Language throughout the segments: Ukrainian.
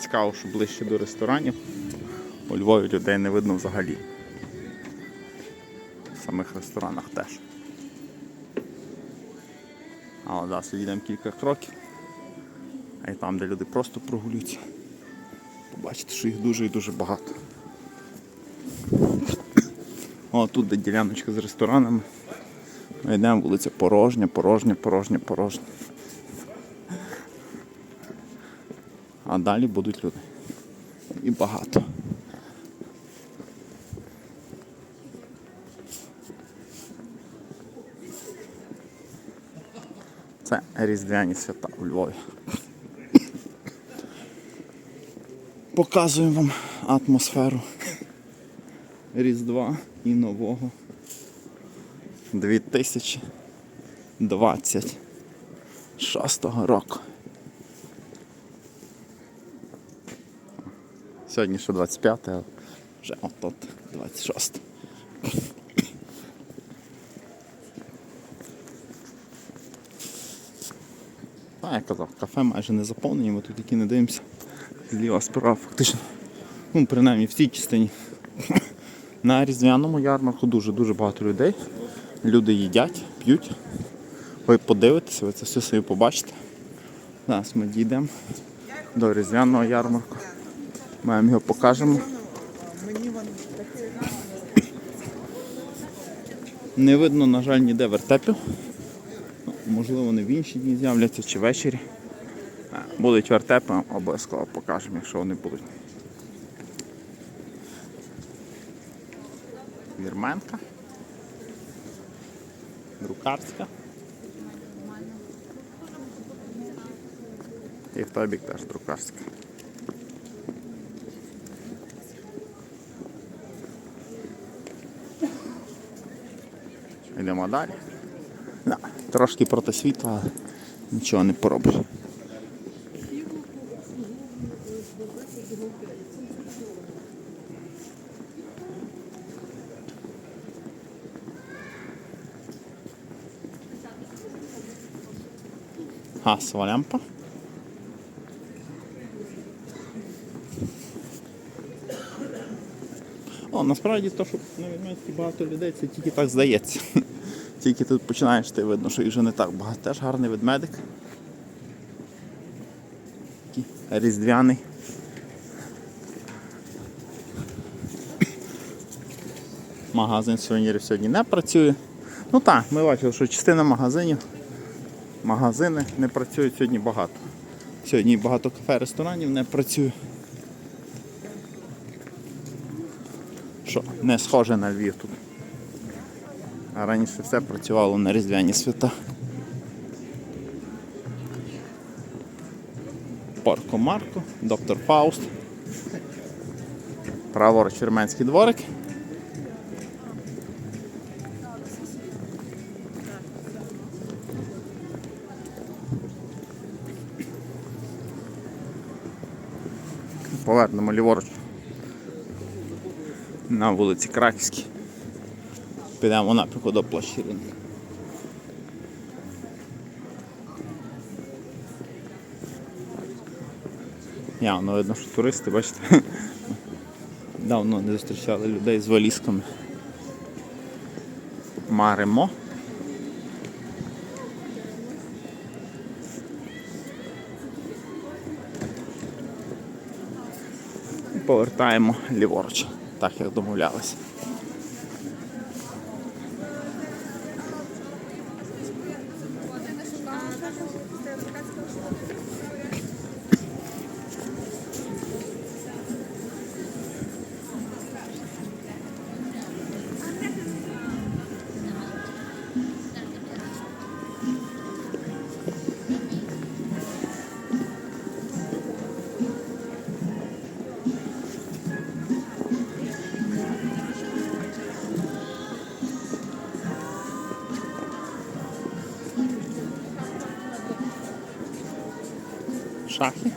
Цікаво, що ближче до ресторанів. У Львові людей не видно взагалі. В самих ресторанах теж. А зараз йдемо кілька кроків. А й там, де люди просто прогулюються. Побачите, що їх дуже і дуже багато. О, тут де діляночка з ресторанами. Ми йдемо, вулиця порожня, порожня, порожня, порожня. А далі будуть люди. І багато. Це різдвяні свята у Львові. Показуємо вам атмосферу Різдва і нового 2026 року. Сьогодні ще 25, а вже от-от 26. А, я казав, кафе майже не заповнені, ми тут які не дивимося. Зліва справа фактично. Ну, принаймні в цій частині. На різдвяному ярмарку дуже-дуже багато людей. Люди їдять, п'ють. Ви подивитеся, ви це все собі побачите. Зараз ми дійдемо до різдвяного ярмарку. Вам його покажемо. Не видно, на жаль, ніде вертепів. Можливо, вони в інші дні з'являться чи ввечері. Будуть вертепи, обов'язково покажемо, якщо вони будуть. Вірменка. Друкарська. І в той бік теж друкарська. Йдемо далі. Да, трошки проти світла, нічого не поробиш. Гасова лямпа. О, насправді то, що на відмітці багато людей, це тільки так здається. Тільки тут починаєш ти видно, що їх вже не так багато. Теж гарний ведмедик. Такий різдвяний. Магазин сувенірів сьогодні не працює. Ну так, ми бачили, що частина магазинів, магазини не працюють сьогодні багато. Сьогодні багато кафе, ресторанів не працює. Що не схоже на Львів тут. А раніше все працювало на різдвяні свята. Парко Марко, доктор Фауст. Праворуч Вірменський дворик. Повернемо ліворуч на вулиці Краківській. Підемо напрямку до площі ринку. Явно видно, що туристи, бачите, давно не зустрічали людей з валізками. Маримо. Повертаємо ліворуч, так як домовлялися. Шахи.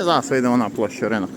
І зараз вийдемо на площу ринок.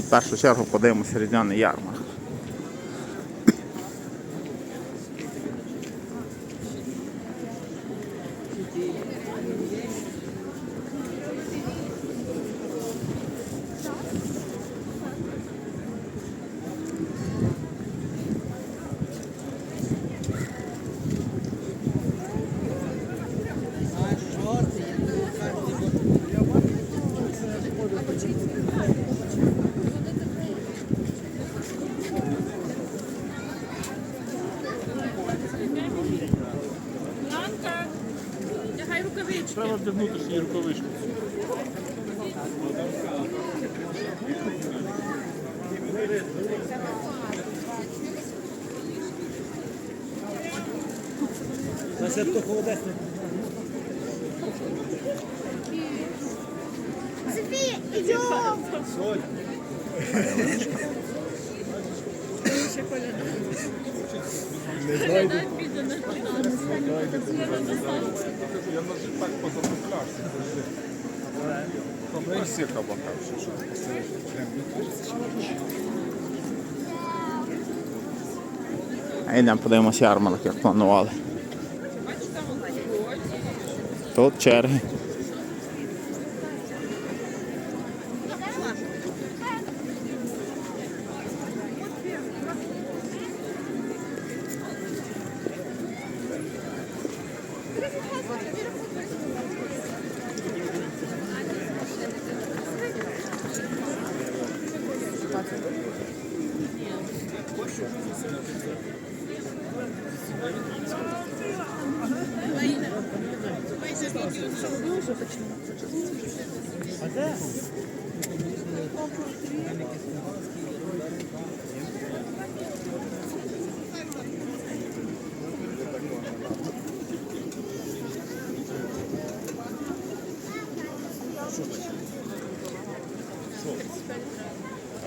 Тут в першу чергу подивимося різдвяний ярмарк. Рукавички. Треба вдягнути ще й рукавичку. София, идем! Коляда піде на Я навіть так позамовлявся. Там не всі кабака. йдемо подивимося ярмарок, як планували. Тут черги.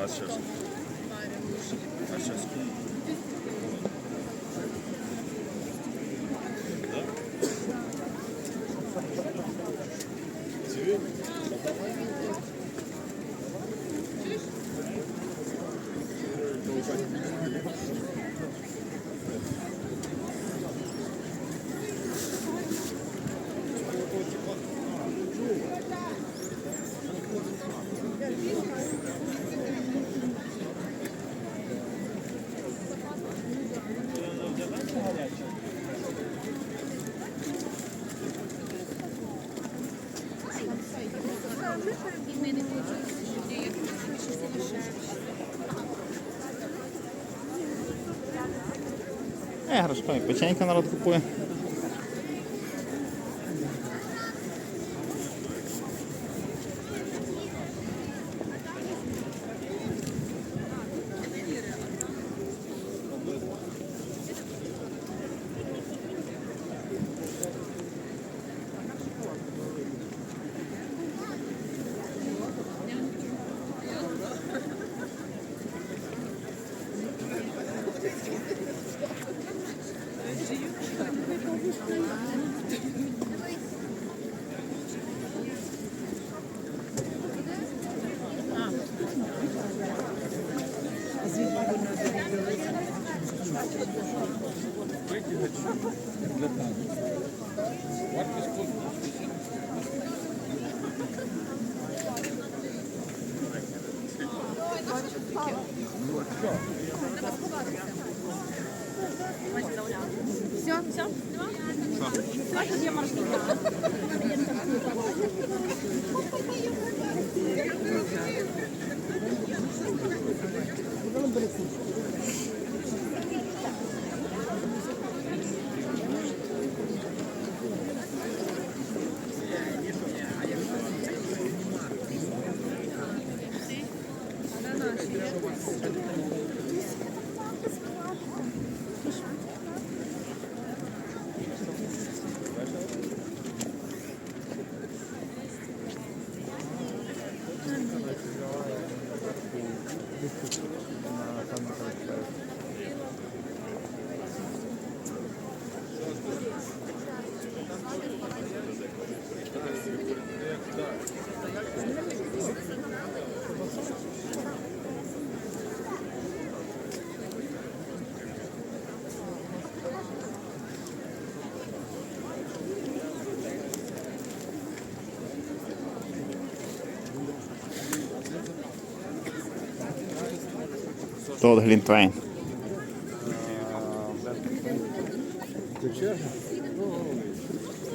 А зараз? А зараз? Іграшка і печенька народ купує. Все, Thank you. Маршрутки. Глінтвейн.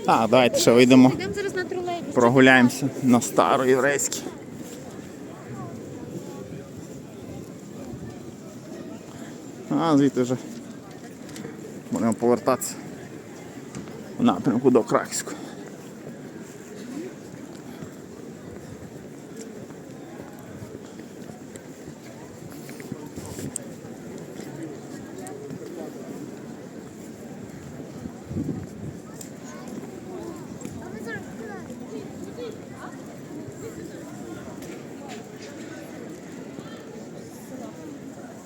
Так, давайте ще вийдемо. Зараз на тролейбус. Прогуляємося на староєврейський. А, звідти вже будемо повертатися в напрямку до Краківського.